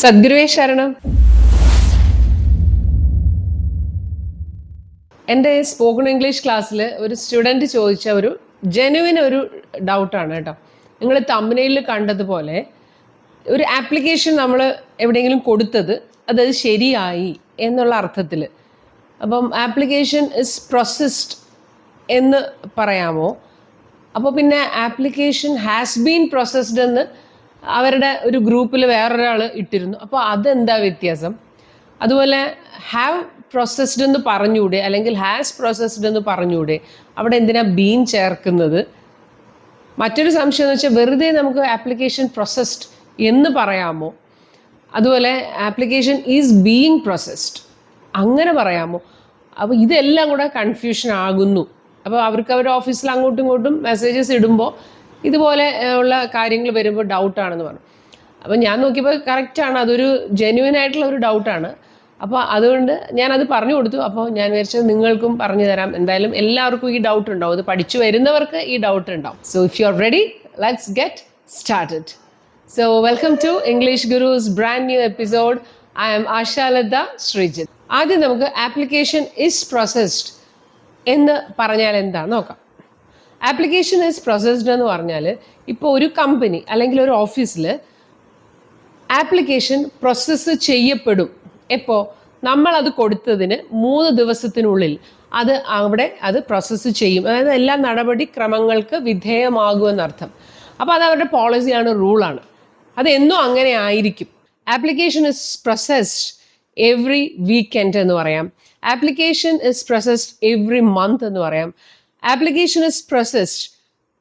സദ്ഗുരുവേ ശരണം. എന്റെ spoken English ക്ലാസ്സിൽ ഒരു സ്റ്റുഡന്റ് ചോദിച്ച ഒരു ജെനുവിൻ ഒരു ഡൗട്ടാണ് കേട്ടോ. നിങ്ങൾ തമ്പനയിൽ കണ്ടതുപോലെ ഒരു ആപ്ലിക്കേഷൻ നമ്മൾ എവിടെയെങ്കിലും കൊടുത്തത് അതത് ശരിയായി എന്നുള്ള അർത്ഥത്തിൽ. അപ്പം ആപ്ലിക്കേഷൻ ഇസ് പ്രോസസ്ഡ് എന്ന് പറയാമോ? അപ്പോൾ പിന്നെ ആപ്ലിക്കേഷൻ ഹാസ് ബീൻ പ്രോസസ്ഡ് എന്ന് അവരുടെ ഒരു ഗ്രൂപ്പിൽ വേറൊരാൾ ഇട്ടിരുന്നു. അപ്പോൾ അതെന്താ വ്യത്യാസം? അതുപോലെ ഹാവ് പ്രോസസ്ഡ് എന്ന് പറഞ്ഞൂടെ അല്ലെങ്കിൽ ഹാസ് പ്രോസസ്ഡ് എന്ന് പറഞ്ഞൂടെ അവിടെ എന്തിനാ ബീൻ ചേർക്കുന്നത്? മറ്റൊരു സംശയം എന്ന് വെച്ചാൽ വെറുതെ നമുക്ക് ആപ്ലിക്കേഷൻ പ്രോസസ്ഡ് എന്ന് പറയാമോ? അതുപോലെ ആപ്ലിക്കേഷൻ ഈസ് ബീയിങ് പ്രോസസ്ഡ് അങ്ങനെ പറയാമോ? അപ്പോൾ ഇതെല്ലാം കൂടെ കൺഫ്യൂഷൻ ആകുന്നു. അപ്പോൾ അവർക്ക് അവരുടെ ഓഫീസിൽ അങ്ങോട്ടും ഇങ്ങോട്ടും മെസ്സേജസ് ഇടുമ്പോൾ ഇതുപോലെ ഉള്ള കാര്യങ്ങൾ വരുമ്പോൾ ഡൗട്ടാണെന്ന് പറഞ്ഞു. അപ്പം ഞാൻ നോക്കിയപ്പോൾ കറക്റ്റാണ് അതൊരു ജെന്യുവൻ ആയിട്ടുള്ള ഒരു ഡൗട്ടാണ് അപ്പോൾ അതുകൊണ്ട് ഞാനത് പറഞ്ഞു കൊടുത്തു. അപ്പോൾ ഞാൻ വിചാരിച്ചത് നിങ്ങൾക്കും പറഞ്ഞു തരാം. എന്തായാലും എല്ലാവർക്കും ഈ ഡൗട്ട് ഉണ്ടാവും. അത് പഠിച്ചു വരുന്നവർക്ക് ഈ ഡൗട്ട് ഉണ്ടാവും. So if you are ready let's get started so welcome to English Gurus brand new episode I'm Ashalatha Sreejith ആദ്യം നമുക്ക് ആപ്ലിക്കേഷൻ ഇസ് പ്രോസസ്ഡ് എന്ന് പറഞ്ഞാൽ എന്താ? നോക്കാം. ആപ്ലിക്കേഷൻ ഇസ് പ്രോസസ്ഡ് എന്ന് പറഞ്ഞാൽ ഇപ്പോൾ ഒരു കമ്പനി അല്ലെങ്കിൽ ഒരു ഓഫീസിൽ ആപ്ലിക്കേഷൻ പ്രോസസ്സ് ചെയ്യപ്പെടും. എപ്പോൾ നമ്മളത് കൊടുത്തതിന് മൂന്ന് ദിവസത്തിനുള്ളിൽ അത് അവിടെ അത് പ്രോസസ്സ് ചെയ്യും. അതായത് എല്ലാ നടപടിക്രമങ്ങൾക്ക് വിധേയമാകുമെന്നർത്ഥം. അപ്പോൾ അത് അവരുടെ പോളിസിയാണ് റൂളാണ് അതെന്നും അങ്ങനെ ആയിരിക്കും. Application is processed every weekend എന്ന് പറയാം. Application is processed every month എന്ന് പറയാം. Application is processed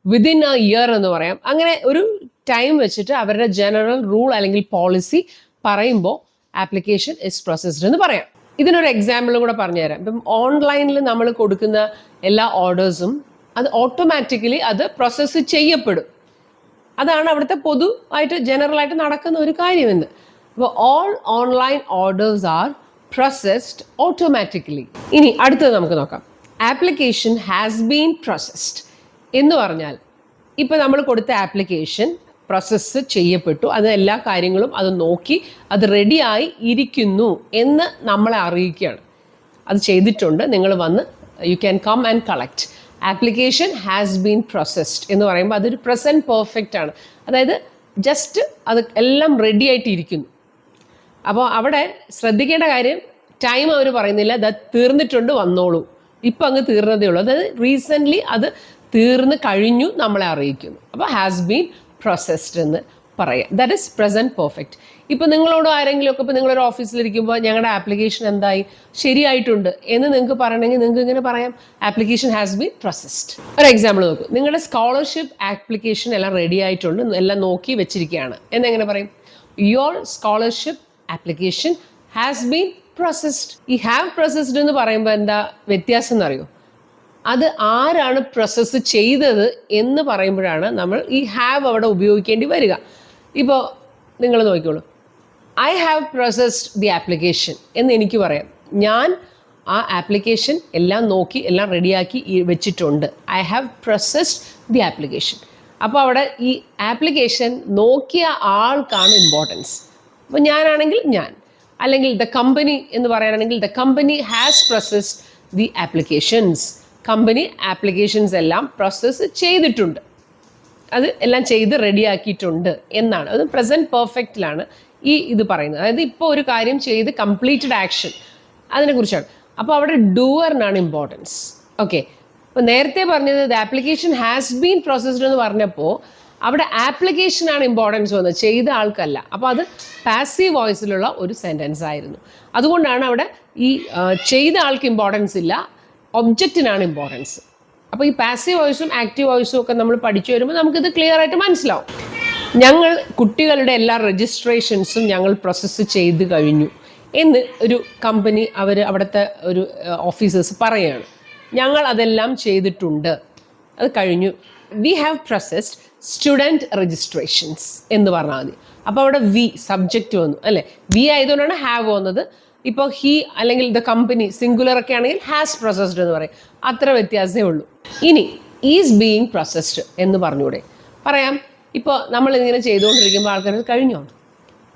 within a year എന്ന് പറയാം. അങ്ങനെ ഒരു ടൈം വെച്ചിട്ട് അവരുടെ ജനറൽ റൂൾ അല്ലെങ്കിൽ പോളിസി പറയുമ്പോൾ ആപ്ലിക്കേഷൻ ഇസ് പ്രോസസ്ഡ് എന്ന് പറയാം. ഇതിനൊരു എക്സാമ്പിൾ കൂടെ പറഞ്ഞുതരാം. ഇപ്പം ഓൺലൈനിൽ നമ്മൾ കൊടുക്കുന്ന എല്ലാ ഓർഡേഴ്സും അത് ഓട്ടോമാറ്റിക്കലി അത് പ്രോസസ്സ് ചെയ്യപ്പെടും. അതാണ് അവിടുത്തെ പൊതു ആയിട്ട് ജനറലായിട്ട് നടക്കുന്ന ഒരു കാര്യമെന്ന്. അപ്പോൾ all online orders are processed automatically ഇനി അടുത്തത് നമുക്ക് നോക്കാം. ആപ്ലിക്കേഷൻ ഹാസ് ബീൻ പ്രോസസ്ഡ് എന്ന് പറഞ്ഞാൽ ഇപ്പം നമ്മൾ കൊടുത്ത ആപ്ലിക്കേഷൻ പ്രോസസ്സ് ചെയ്യപ്പെട്ടു. അത് എല്ലാ കാര്യങ്ങളും അത് നോക്കി അത് റെഡിയായി ഇരിക്കുന്നു എന്ന് നമ്മളെ അറിയിക്കുകയാണ്. അത് ചെയ്തിട്ടുണ്ട്. നിങ്ങൾ വന്ന് you can come and collect application has been processed എന്ന് പറയുമ്പോൾ അതൊരു പ്രസന്റ് പെർഫെക്റ്റ് ആണ്. അതായത് ജസ്റ്റ് അത് എല്ലാം റെഡി ആയിട്ടിരിക്കുന്നു അപ്പോൾ അവിടെ ശ്രദ്ധിക്കേണ്ട കാര്യം ടൈം അവർ പറയുന്നില്ല. അത് തീർന്നിട്ടുണ്ട് വന്നോളൂ. ഇപ്പം അങ്ങ് തീർന്നതേ ഉള്ളൂ. അതായത് റീസെന്റ്ലി അത് തീർന്ന് കഴിഞ്ഞു നമ്മളെ അറിയിക്കുന്നു. അപ്പോൾ ഹാസ് ബീൻ പ്രോസസ്ഡ് എന്ന് പറയാം. ദാറ്റ് ഇസ് പ്രസന്റ് പെർഫെക്റ്റ് ഇപ്പോൾ നിങ്ങളോട് ആരെങ്കിലും ഒക്കെ ഇപ്പോൾ നിങ്ങളൊരു ഓഫീസിലിരിക്കുമ്പോൾ ഞങ്ങളുടെ ആപ്ലിക്കേഷൻ എന്തായി? ശരിയായിട്ടുണ്ട് എന്ന് നിങ്ങൾക്ക് പറയണമെങ്കിൽ നിങ്ങൾക്ക് ഇങ്ങനെ പറയാം. ആപ്ലിക്കേഷൻ ഹാസ് ബീൻ പ്രോസസ്ഡ് ഒരു എക്സാമ്പിൾ നോക്കൂ. നിങ്ങളുടെ സ്കോളർഷിപ്പ് ആപ്ലിക്കേഷൻ എല്ലാം റെഡി ആയിട്ടുണ്ട്. എല്ലാം നോക്കി വെച്ചിരിക്കുകയാണ് എന്നെങ്ങനെ പറയും? Your scholarship application has been processed ഈ ഹാവ് പ്രോസസ്ഡ് എന്ന് പറയുമ്പോൾ എന്താ വ്യത്യാസം എന്നറിയോ അത് ആരാണ് പ്രോസസ്സ് ചെയ്തത് എന്ന് പറയുമ്പോഴാണ് നമ്മൾ ഈ ഹാവ് അവിടെ ഉപയോഗിക്കേണ്ടി വരിക. ഇപ്പോൾ നിങ്ങൾ നോക്കിക്കോളൂ. I have processed the application എന്ന് എനിക്ക് പറയാം. ഞാൻ ആ ആപ്ലിക്കേഷൻ എല്ലാം നോക്കി എല്ലാം റെഡിയാക്കി വെച്ചിട്ടുണ്ട്. I have processed the application അപ്പോൾ അവിടെ ഈ ആപ്ലിക്കേഷൻ നോക്കിയ ആൾക്കാണ് ഇമ്പോർട്ടൻസ് അപ്പോൾ ഞാനാണെങ്കിൽ ഞാൻ. അല്ലെങ്കിൽ ദ കമ്പനി എന്ന് പറയാനാണെങ്കിൽ the company has processed the applications company applications എല്ലാം പ്രോസസ്സ് ചെയ്തിട്ടുണ്ട്. അത് എല്ലാം ചെയ്ത് റെഡിയാക്കിയിട്ടുണ്ട് എന്നാണ്. അത് പ്രസന്റ് പെർഫെക്റ്റിലാണ് ഈ ഇത് പറയുന്നത്. അതായത് ഇപ്പോൾ ഒരു കാര്യം ചെയ്ത് കംപ്ലീറ്റഡ് ആക്ഷൻ അതിനെക്കുറിച്ചാണ്. അപ്പോൾ അവിടെ ഡൂവറിനാണ് ഇമ്പോർട്ടൻസ് ഓക്കെ അപ്പോൾ നേരത്തെ പറഞ്ഞത് the application has been processed എന്ന് പറഞ്ഞപ്പോൾ അവിടെ ആപ്ലിക്കേഷനാണ് ഇമ്പോർട്ടൻസ് വന്നത്. ചെയ്ത ആൾക്കല്ല. അപ്പോൾ അത് പാസീവ് വോയിസിലുള്ള ഒരു സെന്റൻസ് ആയിരുന്നു. അതുകൊണ്ടാണ് അവിടെ ഈ ചെയ്ത ആൾക്ക് ഇമ്പോർട്ടൻസ് ഇല്ല ഒബ്ജക്റ്റിനാണ് ഇമ്പോർട്ടൻസ് അപ്പോൾ ഈ പാസീവ് വോയിസും ആക്റ്റീവ് വോയിസും ഒക്കെ നമ്മൾ പഠിച്ചു വരുമ്പോൾ നമുക്കിത് ക്ലിയർ ആയിട്ട് മനസ്സിലാവും. ഞങ്ങൾ കുട്ടികളുടെ എല്ലാ രജിസ്ട്രേഷൻസും ഞങ്ങൾ പ്രോസസ്സ് ചെയ്ത് കഴിഞ്ഞു എന്ന് ഒരു കമ്പനി അവർ അവിടുത്തെ ഒരു ഓഫീസേഴ്സ് പറയുകയാണ് ഞങ്ങൾ അതെല്ലാം ചെയ്തിട്ടുണ്ട്. അത് കഴിഞ്ഞു. We have processed student registrations എന്ന് പറഞ്ഞാൽ മതി. അപ്പോൾ അവിടെ വി സബ്ജക്റ്റ് വന്നു അല്ലേ? വി ആയതുകൊണ്ടാണ് ഹാവ് വന്നത്. ഇപ്പോൾ ഹി അല്ലെങ്കിൽ ദ കമ്പനി സിംഗുലർ ഒക്കെ ആണെങ്കിൽ ഹാസ് പ്രൊസസ്ഡ് എന്ന് പറയും. അത്ര വ്യത്യാസമേ ഉള്ളൂ. ഇനി ഈസ് ബീയിങ് പ്രൊസസ്ഡ് എന്ന് പറഞ്ഞൂടെ. പറയാം ഇപ്പോൾ നമ്മൾ ഇങ്ങനെ ചെയ്തുകൊണ്ടിരിക്കുമ്പോൾ ആൾക്കാർ കഴിഞ്ഞോ?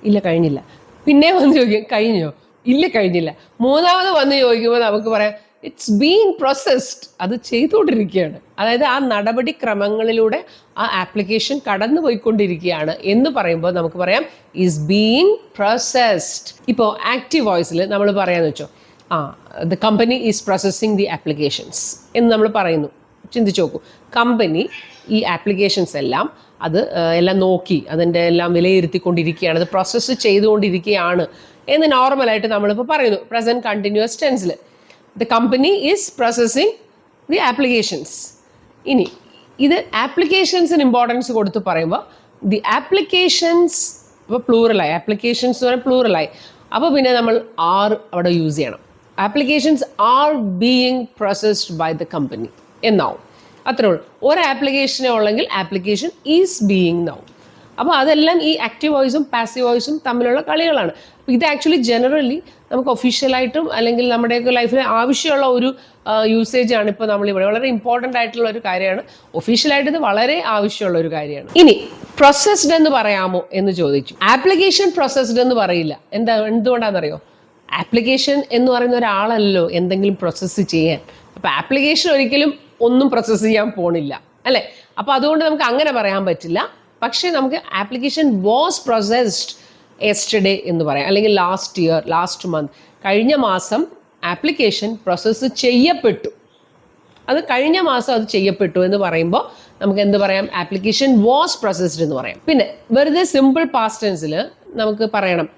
ഇല്ല കഴിഞ്ഞില്ല. പിന്നെ വന്ന് ചോദിക്കും കഴിഞ്ഞോ? ഇല്ല കഴിഞ്ഞില്ല. മൂന്നാമത് വന്ന് ചോദിക്കുമ്പോൾ നമുക്ക് പറയാം ഇറ്റ്സ് ബീങ് പ്രോസസ്ഡ് അത് ചെയ്തുകൊണ്ടിരിക്കുകയാണ്. അതായത് ആ നടപടിക്രമങ്ങളിലൂടെ ആ ആപ്ലിക്കേഷൻ കടന്നു പോയിക്കൊണ്ടിരിക്കുകയാണ് എന്ന് പറയുമ്പോൾ നമുക്ക് പറയാം ഇസ് ബീങ് പ്രോസസ്ഡ് ഇപ്പോൾ ആക്റ്റീവ് വോയിസിൽ നമ്മൾ പറയാന്ന് വെച്ചോ ആ the company is processing the applications എന്ന് നമ്മൾ പറയുന്നു. ചിന്തിച്ച് നോക്കൂ കമ്പനി ഈ ആപ്ലിക്കേഷൻസ് എല്ലാം അത് എല്ലാം നോക്കി അതിന്റെ എല്ലാം വിലയിരുത്തിക്കൊണ്ടിരിക്കുകയാണ് അത് പ്രോസസ്സ് ചെയ്തുകൊണ്ടിരിക്കുകയാണ് എന്ന് നോർമലായിട്ട് നമ്മളിപ്പോൾ പറയുന്നു present continuous ടെൻസിൽ the company is processing the applications ഇനി ഇത് ആപ്ലിക്കേഷൻസിന് ഇമ്പോർട്ടൻസ് കൊടുത്ത് പറയുമ്പോൾ ദി ആപ്ലിക്കേഷൻസ് ഇപ്പോൾ പ്ലൂറലായി ആപ്ലിക്കേഷൻസ് എന്ന് പറഞ്ഞാൽ പ്ലൂറലായി അപ്പോൾ പിന്നെ നമ്മൾ ആർ അവിടെ യൂസ് ചെയ്യണം. Applications are being processed by the company എന്നാവും. അത്രേ ഉള്ളൂ. ഒരു ആപ്ലിക്കേഷനെ ഉള്ളെങ്കിൽ ആപ്ലിക്കേഷൻ ഈസ് ബീയിങ് എന്നാവും അപ്പോൾ അതെല്ലാം ഈ ആക്റ്റീവ് വോയിസും പാസീവ് വോയിസും തമ്മിലുള്ള കളികളാണ്. ഇത് ആക്ച്വലി ജനറലി നമുക്ക് ഒഫീഷ്യലായിട്ടും അല്ലെങ്കിൽ നമ്മുടെയൊക്കെ ലൈഫിൽ ആവശ്യമുള്ള ഒരു യൂസേജ് ആണ് ഇപ്പോൾ നമ്മളിവിടെ. വളരെ ഇമ്പോർട്ടന്റ് ആയിട്ടുള്ള ഒരു കാര്യമാണ്. ഒഫീഷ്യലായിട്ട് ഇത് വളരെ ആവശ്യമുള്ള ഒരു കാര്യമാണ്. ഇനി പ്രോസസ്ഡ് എന്ന് പറയാമോ എന്ന് ചോദിച്ചു. ആപ്ലിക്കേഷൻ പ്രോസസ്ഡ് എന്ന് പറയില്ല. എന്താ എന്തുകൊണ്ടാണെന്നറിയോ? ആപ്ലിക്കേഷൻ എന്ന് പറയുന്ന ഒരാളല്ലോ എന്തെങ്കിലും പ്രോസസ്സ് ചെയ്യാൻ. അപ്പോൾ ആപ്ലിക്കേഷൻ ഒരിക്കലും ഒന്നും പ്രോസസ്സ് ചെയ്യാൻ പോണില്ല. അല്ലേ? അപ്പോൾ അതുകൊണ്ട് നമുക്ക് അങ്ങനെ പറയാൻ പറ്റില്ല. പക്ഷേ നമുക്ക് ആപ്ലിക്കേഷൻ വാസ് പ്രോസസ്ഡ് എസ്റ്റർഡേ എന്ന് പറയാം. അല്ലെങ്കിൽ ലാസ്റ്റ് ഇയർ ലാസ്റ്റ് മന്ത് കഴിഞ്ഞ മാസം ആപ്ലിക്കേഷൻ പ്രോസസ്സ് ചെയ്യപ്പെട്ടു. അത് കഴിഞ്ഞ മാസം അത് ചെയ്യപ്പെട്ടു എന്ന് പറയുമ്പോൾ നമുക്ക് എന്ത് പറയാം? ആപ്ലിക്കേഷൻ വാസ് പ്രോസസ്ഡ് എന്ന് പറയാം. പിന്നെ വെറുതെ സിമ്പിൾ പാസ്റ്റ് ടെൻസിൽ നമുക്ക് പറയണം.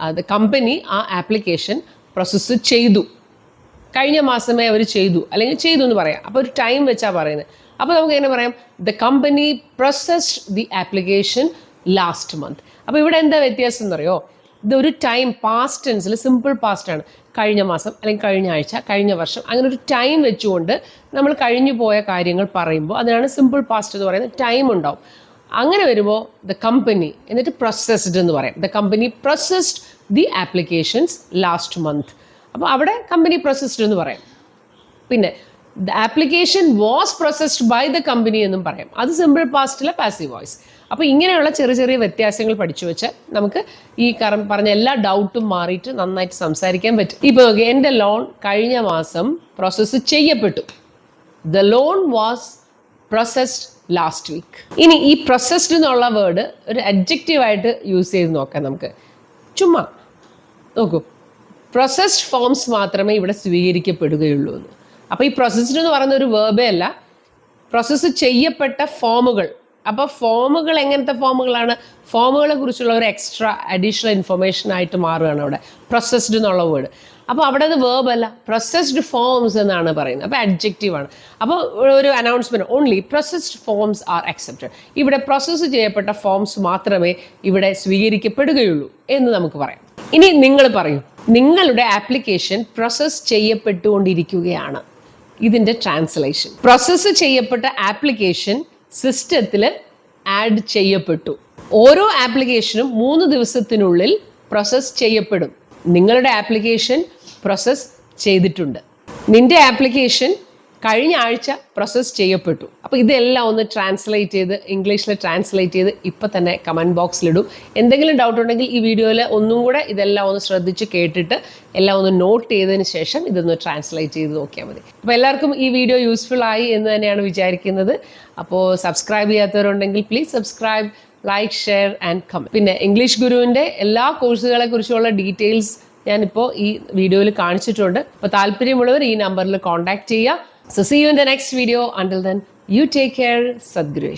അത് കമ്പനി ആ ആപ്ലിക്കേഷൻ പ്രോസസ്സ് ചെയ്തു. കഴിഞ്ഞ മാസമേ അവർ ചെയ്തു. അല്ലെങ്കിൽ ചെയ്തു എന്ന് പറയാം. അപ്പോൾ ഒരു ടൈം വെച്ചാണ് പറയുന്നത്. അപ്പോൾ നമുക്ക് എങ്ങനെ പറയാം? The company processed the application last month അപ്പോൾ ഇവിടെ എന്താ വ്യത്യാസം എന്നറിയോ പറയുമോ ഇതൊരു ടൈം പാസ്റ്റ് ടെൻസിൽ സിമ്പിൾ പാസ്റ്റ് ആണ്. കഴിഞ്ഞ മാസം അല്ലെങ്കിൽ കഴിഞ്ഞ ആഴ്ച കഴിഞ്ഞ വർഷം അങ്ങനെ ഒരു ടൈം വെച്ചുകൊണ്ട് നമ്മൾ കഴിഞ്ഞു പോയ കാര്യങ്ങൾ പറയുമ്പോൾ അതിനാണ് സിമ്പിൾ പാസ്റ്റ് എന്ന് പറയുന്നത്. ടൈം ഉണ്ടാവും. അങ്ങനെ വരുമ്പോൾ ദ കമ്പനി എന്നിട്ട് പ്രൊസസ്ഡ് എന്ന് പറയും. The company processed the applications last month അപ്പോൾ അവിടെ കമ്പനി പ്രൊസസ്ഡ് എന്ന് പറയും. പിന്നെ the application was processed by the company എന്നും പറയും. അത് സിമ്പിൾ പാസ്റ്റിലെ പാസീവ് വോയിസ് അപ്പോൾ ഇങ്ങനെയുള്ള ചെറിയ ചെറിയ വ്യത്യാസങ്ങൾ പഠിച്ചു വെച്ചാൽ നമുക്ക് ഈ കറ പറഞ്ഞ എല്ലാ ഡൗട്ടും മാറിയിട്ട് നന്നായിട്ട് സംസാരിക്കാൻ പറ്റും. ഇപ്പോൾ എന്റെ ലോൺ കഴിഞ്ഞ മാസം പ്രോസസ്സ് ചെയ്യപ്പെട്ടു. The loan was processed last week ഇനി ഈ പ്രൊസസ്ഡ് എന്നുള്ള വേർഡ് ഒരു അഡ്ജക്റ്റീവായിട്ട് യൂസ് ചെയ്ത് നോക്കാം നമുക്ക്. ചുമ്മാ നോക്കൂ. പ്രൊസസ്ഡ് ഫോംസ് മാത്രമേ ഇവിടെ സ്വീകരിക്കപ്പെടുകയുള്ളൂ എന്ന്. അപ്പോൾ ഈ പ്രൊസസ്ഡ് എന്ന് പറയുന്ന ഒരു വേർബേ അല്ല. പ്രോസസ്സ് ചെയ്യപ്പെട്ട ഫോമുകൾ അപ്പോൾ ഫോമുകൾ എങ്ങനത്തെ ഫോമുകളാണ്? ഫോമുകളെ കുറിച്ചുള്ള ഒരു എക്സ്ട്രാ അഡീഷണൽ ഇൻഫർമേഷൻ ആയിട്ട് മാറുകയാണ് അവിടെ. പ്രൊസസ്ഡ് എന്നുള്ള വേർഡ് അപ്പോൾ അവിടെ അത് വേർബ് അല്ല. പ്രൊസസ്ഡ് ഫോംസ് എന്നാണ് പറയുന്നത്. അപ്പോൾ അഡ്ജക്റ്റീവ് ആണ്. അപ്പോൾ ഒരു announcement only processed forms are accepted ഇവിടെ പ്രോസസ്സ് ചെയ്യപ്പെട്ട ഫോംസ് മാത്രമേ ഇവിടെ സ്വീകരിക്കപ്പെടുകയുള്ളൂ എന്ന് നമുക്ക് പറയാം. ഇനി നിങ്ങൾ പറയും. നിങ്ങളുടെ ആപ്ലിക്കേഷൻ പ്രോസസ്സ് ചെയ്യപ്പെട്ടുകൊണ്ടിരിക്കുകയാണ്. ഇതിന്റെ ട്രാൻസ്ലേഷൻ പ്രോസസ്സ് ചെയ്യപ്പെട്ട ആപ്ലിക്കേഷൻ സിസ്റ്റത്തിൽ ആഡ് ചെയ്യപ്പെട്ടു. ഓരോ ആപ്ലിക്കേഷനും മൂന്ന് ദിവസത്തിനുള്ളിൽ പ്രോസസ്സ് ചെയ്യപ്പെടും. നിങ്ങളുടെ ആപ്ലിക്കേഷൻ പ്രോസസ്സ് ചെയ്തിട്ടുണ്ട്. നിന്റെ ആപ്ലിക്കേഷൻ കഴിഞ്ഞ ആഴ്ച പ്രോസസ്സ് ചെയ്യപ്പെട്ടു. അപ്പോൾ ഇതെല്ലാം ഒന്ന് ട്രാൻസ്ലേറ്റ് ചെയ്ത് ഇംഗ്ലീഷിൽ ട്രാൻസ്ലേറ്റ് ചെയ്ത് ഇപ്പം തന്നെ കമന്റ് ബോക്സിലിടും എന്തെങ്കിലും ഡൗട്ട് ഉണ്ടെങ്കിൽ ഈ വീഡിയോയിൽ ഒന്നും കൂടെ ഇതെല്ലാം ഒന്ന് ശ്രദ്ധിച്ച് കേട്ടിട്ട് എല്ലാം ഒന്ന് നോട്ട് ചെയ്തതിന് ശേഷം ഇതൊന്ന് ട്രാൻസ്ലേറ്റ് ചെയ്ത് നോക്കിയാൽ മതി. അപ്പോൾ എല്ലാവർക്കും ഈ വീഡിയോ യൂസ്ഫുൾ ആയി എന്ന് തന്നെയാണ് വിചാരിക്കുന്നത്. അപ്പോൾ സബ്സ്ക്രൈബ് ചെയ്യാത്തവരുണ്ടെങ്കിൽ please subscribe like share and comment പിന്നെ ഇംഗ്ലീഷ് ഗുരുവിന്റെ എല്ലാ കോഴ്സുകളെ കുറിച്ചുള്ള ഡീറ്റെയിൽസ് ഞാനിപ്പോൾ ഈ വീഡിയോയിൽ കാണിച്ചിട്ടുണ്ട്. അപ്പോൾ താല്പര്യമുള്ളവർ ഈ നമ്പറിൽ കോൺടാക്റ്റ് ചെയ്യുക So see you in the next video. Until then, you take care. Sadguru